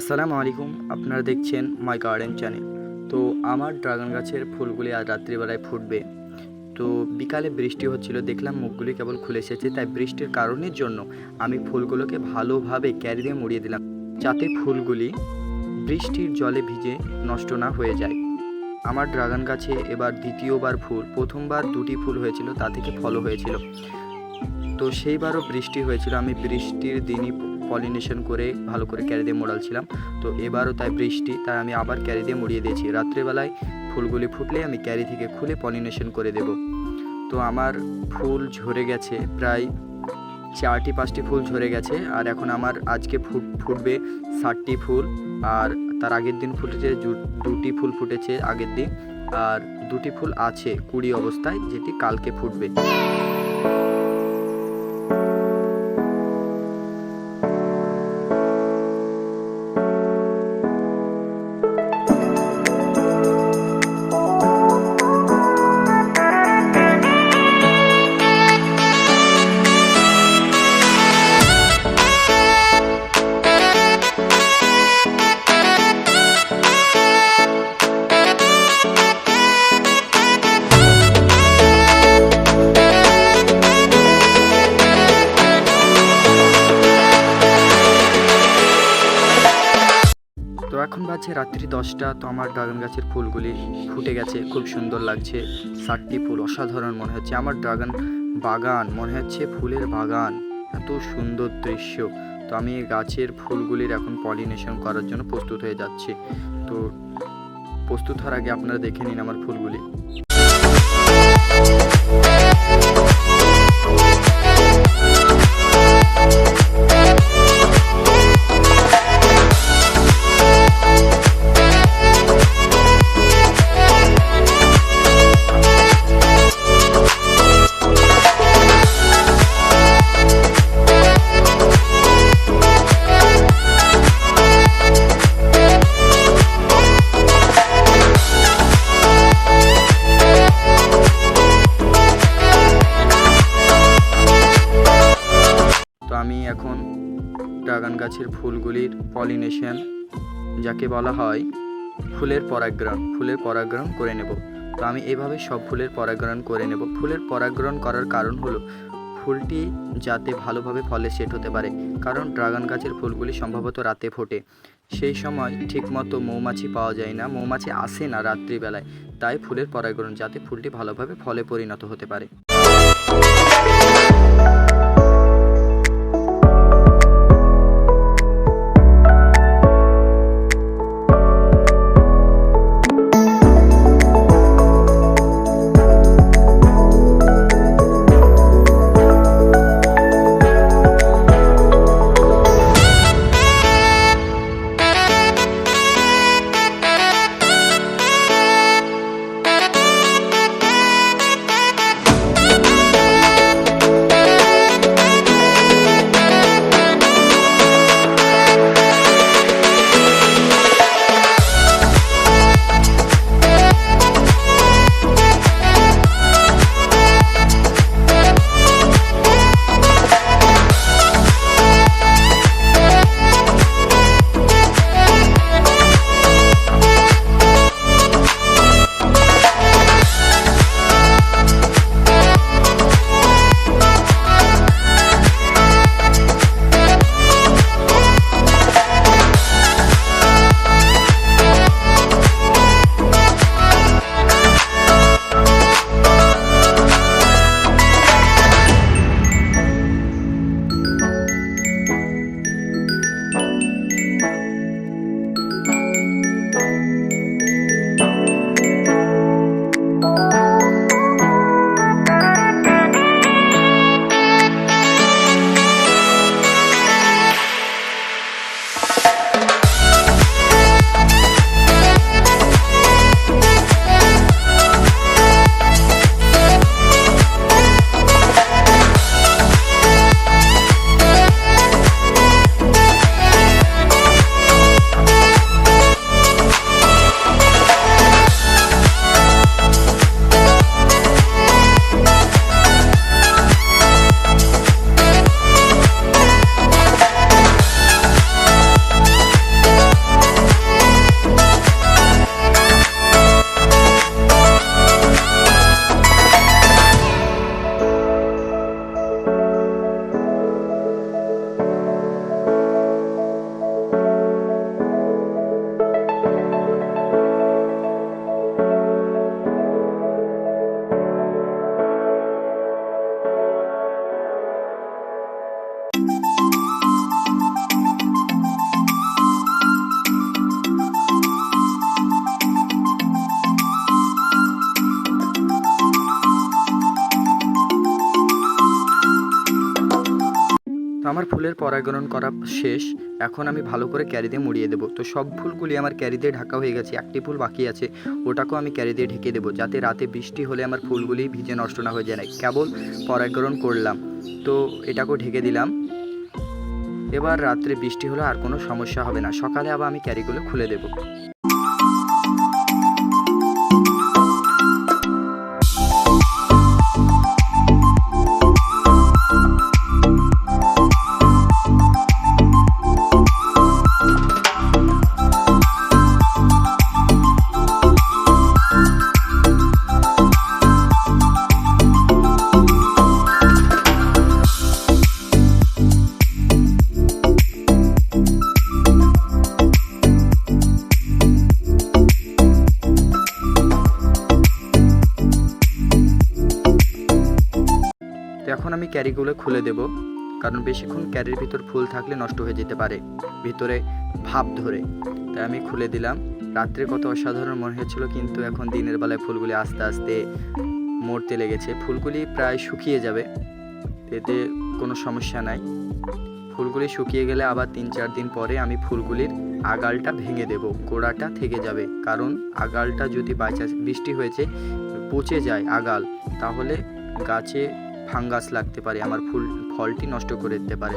আসসালামু আলাইকুম, আপনারা দেখছেন মাই গার্ডেন চ্যানেল। তো আমার ড্রাগন গাছের ফুলগুলি আজ রাত্রিবেলায় ফুটবে। তো বিকালে বৃষ্টি হচ্ছিল, দেখলাম মুখগুলি কেবল খুলে এসেছে, তাই বৃষ্টির কারণের জন্য আমি ফুলগুলোকে ভালোভাবে ক্যারি দিয়ে মুড়িয়ে দিলাম, যাতে ফুলগুলি বৃষ্টির জলে ভিজে নষ্ট না হয়ে যায়। আমার ড্রাগন গাছে এবার দ্বিতীয়বার ফুল, প্রথমবার দুটি ফুল হয়েছিল, তা থেকে ফলও হয়েছিল। তো সেইবারও বৃষ্টি হয়েছিল, আমি বৃষ্টির দিনই পলিনেশন করে ভালো করে ক্যারি দিয়ে মোড়ালছিলাম। তো এবারও তাই বৃষ্টি, তাই আমি আবার ক্যারি দিয়ে মুড়িয়ে দিয়েছি। রাত্রেবেলায় ফুলগুলি ফুটলে আমি ক্যারি থেকে খুলে পলিনেশন করে দেব। তো আমার ফুল ঝরে গেছে, প্রায় চারটি, পাঁচটি ফুল ঝরে গেছে। আর এখন আমার আজকে ফুট, ফুটবে ষাটটি ফুল। আর তার আগের দিন ফুটেছে দুটি ফুল ফুটেছে আগের দিন। আর দুটি ফুল আছে কুড়ি অবস্থায়, যেটি কালকে ফুটবে। এখন বাজে রাত্রি দশটা, তো আমার ড্রাগন গাছের ফুলগুলি ফুটে গেছে, খুব সুন্দর লাগছে। সাতটি ফুল অসাধারণ মনে হচ্ছে। আমার ড্রাগন বাগান মনে হচ্ছে ফুলের বাগান। এত সুন্দর দৃশ্য। তো আমি গাছের ফুলগুলির এখন পলিনেশন করার জন্য প্রস্তুত হয়ে যাচ্ছি। তো প্রস্তুত হওয়ার আগে আপনারা দেখে নিন আমার ফুলগুলি। ড্রাগন গাছের ফুলগুলির পলিনেশন, যাকে বলা হয় ফুলের পরাগগ্রহণ ফুলের পরাগগ্রহণ করে নেব। তো আমি এভাবে সব ফুলের পরাগগ্রহণ করে নেব। ফুলের পরাগগ্রহণ করার কারণ হলো ফুলটি যাতে ভালোভাবে ফলে সেট হতে পারে, কারণ ড্রাগন গাছের ফুলগুলি সম্ভবত রাতে ফোটে। সেই সময় ঠিকমতো মৌমাছি পাওয়া যায় না, মৌমাছি আসে না রাত্রিবেলায়, তাই ফুলের পরাগগ্রহণ যাতে ফুলটি ভালোভাবে ফলে পরিণত হতে পারে। পরাগণন করা শেষ, এখন আমি ভালো করে ক্যারি দিয়ে মুড়িয়ে দেবো। তো সব ফুলগুলি আমার ক্যারি দিয়ে ঢাকা হয়ে গেছে, একটি ফুল বাকি আছে, ওটাকেও আমি ক্যারি দিয়ে ঢেকে দেবো, যাতে রাতে বৃষ্টি হলে আমার ফুলগুলি ভিজে নষ্ট না হয়ে যায় না কেবল পরাগণন করলাম। তো এটাকেও ঢেকে দিলাম। এবার রাত্রে বৃষ্টি হলে আর কোনো সমস্যা হবে না। সকালে আবার আমি ক্যারিগুলো খুলে দেবো। তো এখন আমি ক্যারিগুলো খুলে দেব, কারণ বেশিক্ষণ ক্যারির ভিতর ফুল থাকলে নষ্ট হয়ে যেতে পারে, ভিতরে ভাব ধরে। তাই আমি খুলে দিলাম। রাত্রে কত অসাধারণ মনে হয়েছিল কিন্তু এখন দিনের বেলায় ফুলগুলি আস্তে আস্তে মরতে লেগেছে। ফুলগুলি প্রায় শুকিয়ে যাবে, এতে কোনো সমস্যা নাই। ফুলগুলি শুকিয়ে গেলে আবার তিন চার দিন পরে আমি ফুলগুলির আগালটা ভেঙে দেব, গোড়াটা থেকে যাবে। কারণ আগালটা যদি বাইচান্স বৃষ্টি হয়েছে, পচে যায় আগাল, তাহলে গাছে ফাঙ্গাস লাগতে পারে আমার ফুল ফলটি নষ্ট করে দিতে পারে।